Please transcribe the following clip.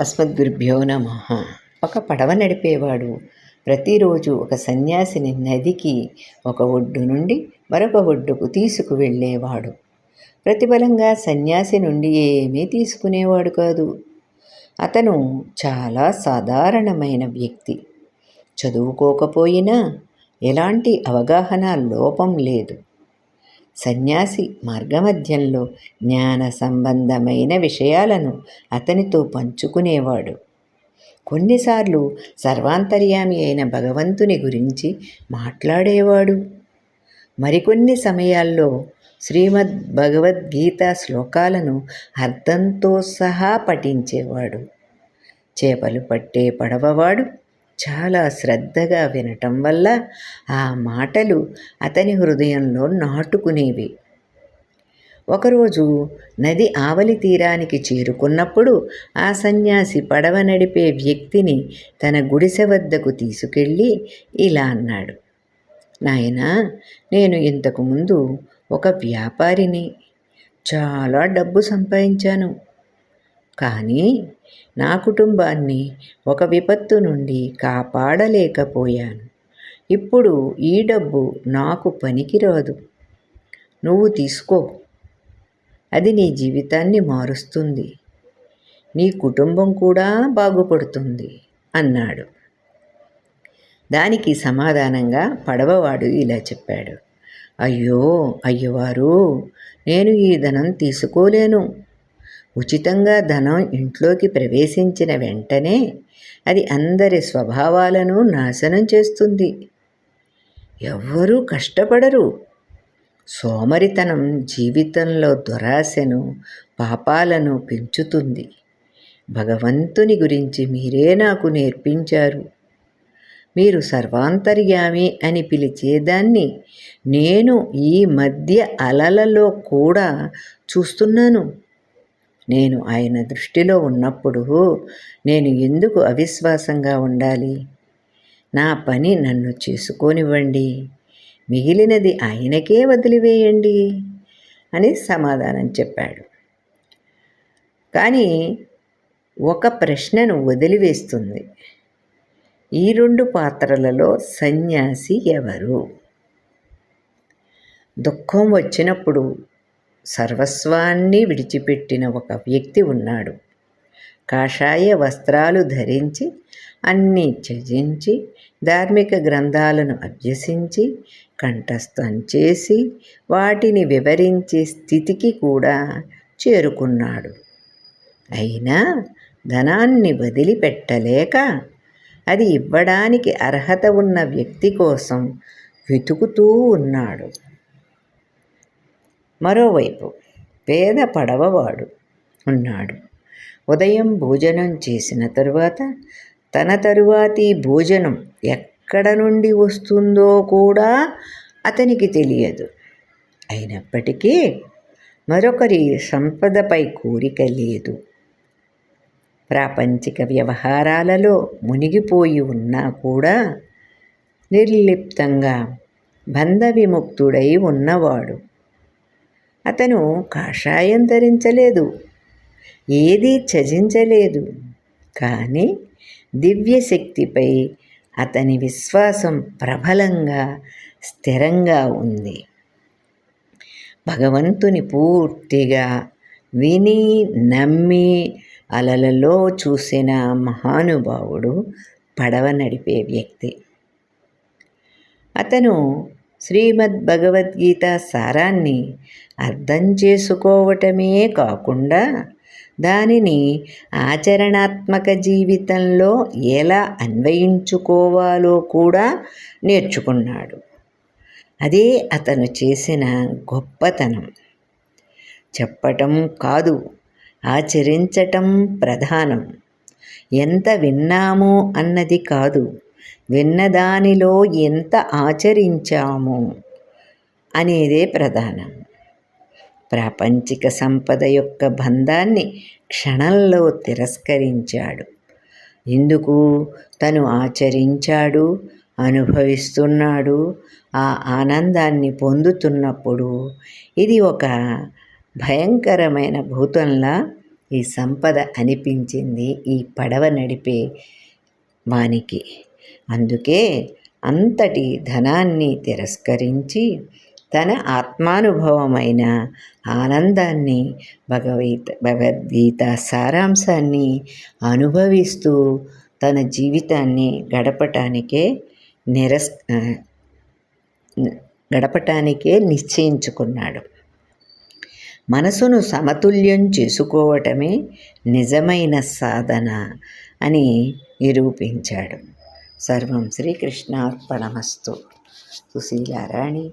అస్మద్గురుభ్యో నమ. ఒక పడవ నడిపేవాడు. ప్రతిరోజు ఒక సన్యాసిని నదికి ఒక ఒడ్డు నుండి మరొక ఒడ్డుకు తీసుకువెళ్ళేవాడు. ప్రతిఫలంగా సన్యాసి నుండి ఏమీ తీసుకునేవాడు కాదు. అతను చాలా సాధారణమైన వ్యక్తి. చదువుకోకపోయినా ఎలాంటి అవగాహన లోపం లేదు. సన్యాసి మార్గమధ్యంలో జ్ఞాన సంబంధమైన విషయాలను అతనితో పంచుకునేవాడు. కొన్నిసార్లు సర్వాంతర్యామి అయిన భగవంతుని గురించి మాట్లాడేవాడు. మరికొన్ని సమయాల్లో శ్రీమద్ భగవద్గీత శ్లోకాలను అర్థంతో సహా పఠించేవాడు. చేపలు పట్టే పడవవాడు. చాలా శ్రద్ధగా వినటం వల్ల ఆ మాటలు అతని హృదయంలో నాటుకునేవి. ఒకరోజు నది ఆవలి తీరానికి చేరుకున్నప్పుడు ఆ సన్యాసి పడవ నడిపే వ్యక్తిని తన గుడిసె వద్దకు తీసుకెళ్ళి ఇలా అన్నాడు. నాయనా నేను ఇంతకుముందు ఒక వ్యాపారిని చాలా డబ్బు సంపాదించాను. కానీ నా కుటుంబాన్ని ఒక విపత్తు నుండి కాపాడలేకపోయాను. ఇప్పుడు ఈ డబ్బు నాకు పనికిరాదు. నువ్వు తీసుకో. అది నీ జీవితాన్ని మారుస్తుంది. నీ కుటుంబం కూడా బాగుపడుతుంది అన్నాడు. దానికి సమాధానంగా పడవవాడు ఇలా చెప్పాడు. అయ్యో అయ్యవారు నేను ఈ ధనం తీసుకోలేను. ఉచితంగా ధనం ఇంట్లోకి ప్రవేశించిన వెంటనే అది అందరి స్వభావాలను నాశనం చేస్తుంది. ఎవ్వరూ కష్టపడరు. సోమరితనం జీవితంలో దురాశను పాపాలను పెంచుతుంది. భగవంతుని గురించి మీరే నాకు నేర్పించారు. మీరు సర్వాంతర్యామి అని పిలిచేదాన్ని నేను ఈ మధ్య అలలలో కూడా చూస్తున్నాను. నేను ఆయన దృష్టిలో ఉన్నప్పుడు నేను ఎందుకు అవిశ్వాసంగా ఉండాలి? నా పని నన్ను చేసుకోనివ్వండి. మిగిలినది ఆయనకే వదిలివేయండి అని సమాధానం చెప్పాడు. కానీ ఒక ప్రశ్నను వదిలివేస్తుంది. ఈ రెండు పాత్రలలో సన్యాసి ఎవరు? దుఃఖం వచ్చినప్పుడు సర్వస్వాన్ని విడిచిపెట్టిన ఒక వ్యక్తి ఉన్నాడు. కాషాయ వస్త్రాలు ధరించి అన్నీ త్యజించి ధార్మిక గ్రంథాలను అభ్యసించి కంఠస్థం చేసి వాటిని వివరించే స్థితికి కూడా చేరుకున్నాడు. అయినా ధనాన్ని వదిలిపెట్టలేక అది ఇవ్వడానికి అర్హత ఉన్న వ్యక్తి కోసం వెతుకుతూ ఉన్నాడు. మరోవైపు పేద పడవవాడు ఉన్నాడు. ఉదయం భోజనం చేసిన తరువాత తన తరువాతి భోజనం ఎక్కడ నుండి వస్తుందో కూడా అతనికి తెలియదు. అయినప్పటికీ మరొకరి సంపదపై కోరిక లేదు. ప్రాపంచిక వ్యవహారాలలో మునిగిపోయి ఉన్నా కూడా నిర్లిప్తంగా బంధ విముక్తుడై ఉన్నవాడు అతను కాషాయం ధరించలేదు ఏదీ త్యజించలేదు. కానీ దివ్యశక్తిపై అతని విశ్వాసం ప్రబలంగా స్థిరంగా ఉంది. భగవంతుని పూర్తిగా విని నమ్మి అలలలో చూసిన మహానుభావుడు పడవ నడిపే వ్యక్తి. అతను శ్రీమద్ భగవద్గీత సారాన్ని అర్థం చేసుకోవటమే కాకుండా దానిని ఆచరణాత్మక జీవితంలో ఎలా అన్వయించుకోవాలో కూడా నేర్చుకున్నాడు. అదే అతను చేసిన గొప్పతనం. చెప్పటం కాదు ఆచరించటం ప్రధానం. ఎంత విన్నాము అన్నది కాదు. విన్నదానిలో ఎంత ఆచరించాము అనేదే ప్రధానం. ప్రాపంచిక సంపద యొక్క బంధాన్ని క్షణంలో తిరస్కరించాడు. ఎందుకు? తను ఆచరించాడు అనుభవిస్తున్నాడు ఆ ఆనందాన్ని పొందుతున్నప్పుడు. ఇది ఒక భయంకరమైన భూతంలా ఈ సంపద అనిపించింది ఈ పడవ నడిపే వానికి. అందుకే అంతటి ధనాన్ని తిరస్కరించి తన ఆత్మానుభవమైన ఆనందాన్ని భగవీత భగవద్గీత సారాంశాన్ని అనుభవిస్తూ తన జీవితాన్ని గడపటానికే నిరస్ గడపటానికే నిశ్చయించుకున్నాడు. మనసును సమతుల్యం చేసుకోవటమే నిజమైన సాధన అని నిరూపించాడు. सर्व श्रीकृष्णापणमस्तु सुशीला सुशीलाराणी।